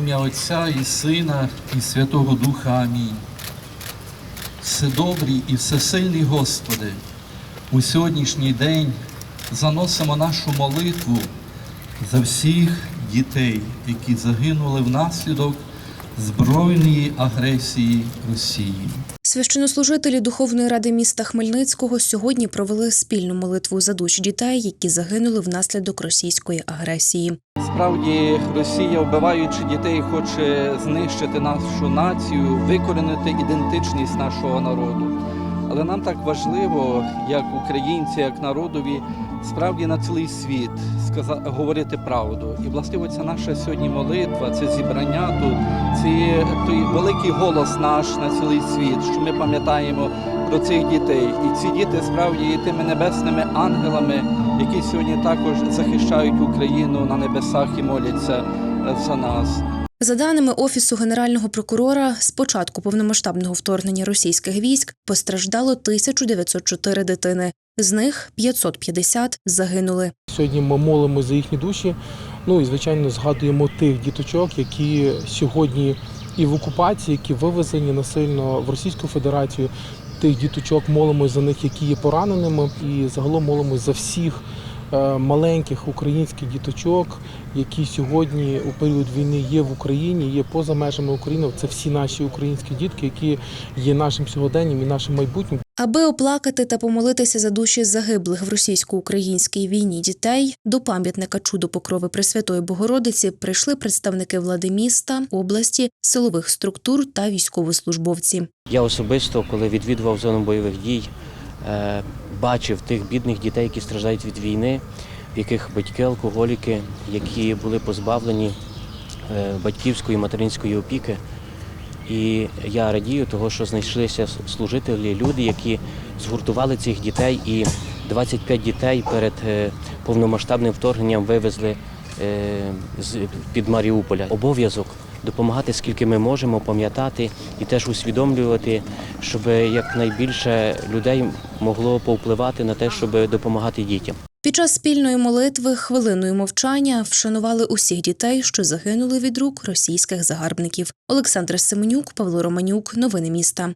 ім'я Отця і Сина, і Святого Духа. Амінь. Вседобрий і всесильний Господи, у сьогоднішній день заносимо нашу молитву за всіх дітей, які загинули внаслідок збройної агресії Росії. Священнослужителі Духовної ради міста Хмельницького сьогодні провели спільну молитву за душі дітей, які загинули внаслідок російської агресії. Справді Росія, вбиваючи дітей, хоче знищити нашу націю, викорінити ідентичність нашого народу. Але нам так важливо, як українці, як народові, справді на цілий світ сказа- говорити правду. І властиво ця наша сьогодні молитва, це зібрання тут, це той великий голос наш на цілий світ, що ми пам'ятаємо про цих дітей. І ці діти справді є тими небесними ангелами, які сьогодні також захищають Україну на небесах і моляться е, за нас. За даними Офісу Генерального прокурора, з початку повномасштабного вторгнення російських військ постраждало 1904 дитини. З них 550 загинули. Сьогодні ми молимо за їхні душі. Ну і звичайно згадуємо тих діточок, які сьогодні і в окупації, які вивезені насильно в Російську Федерацію. Тих діточок молимо за них, які є пораненими, і загалом молимо за всіх маленьких українських діточок, які сьогодні у період війни є в Україні, є поза межами України. Це всі наші українські дітки, які є нашим сьогоденням і нашим майбутнім. Аби оплакати та помолитися за душі загиблих в російсько-українській війні дітей, до пам'ятника чудо покрови Пресвятої Богородиці прийшли представники влади міста, області, силових структур та військовослужбовці. Я особисто, коли відвідував зону бойових дій, е, бачив тих бідних дітей, які страждають від війни, в яких батьки алкоголіки, які були позбавлені е, батьківської материнської опіки. І я радію того, що знайшлися служителі, люди, які згуртували цих дітей, і 25 дітей перед е, повномасштабним вторгненням вивезли е, з під Маріуполя. Обов'язок допомагати, скільки ми можемо, пам'ятати і теж усвідомлювати, щоб якнайбільше людей могло повпливати на те, щоб допомагати дітям. Під час спільної молитви хвилиною мовчання вшанували усіх дітей, що загинули від рук російських загарбників. Олександр Семенюк, Павло Романюк. Новини міста.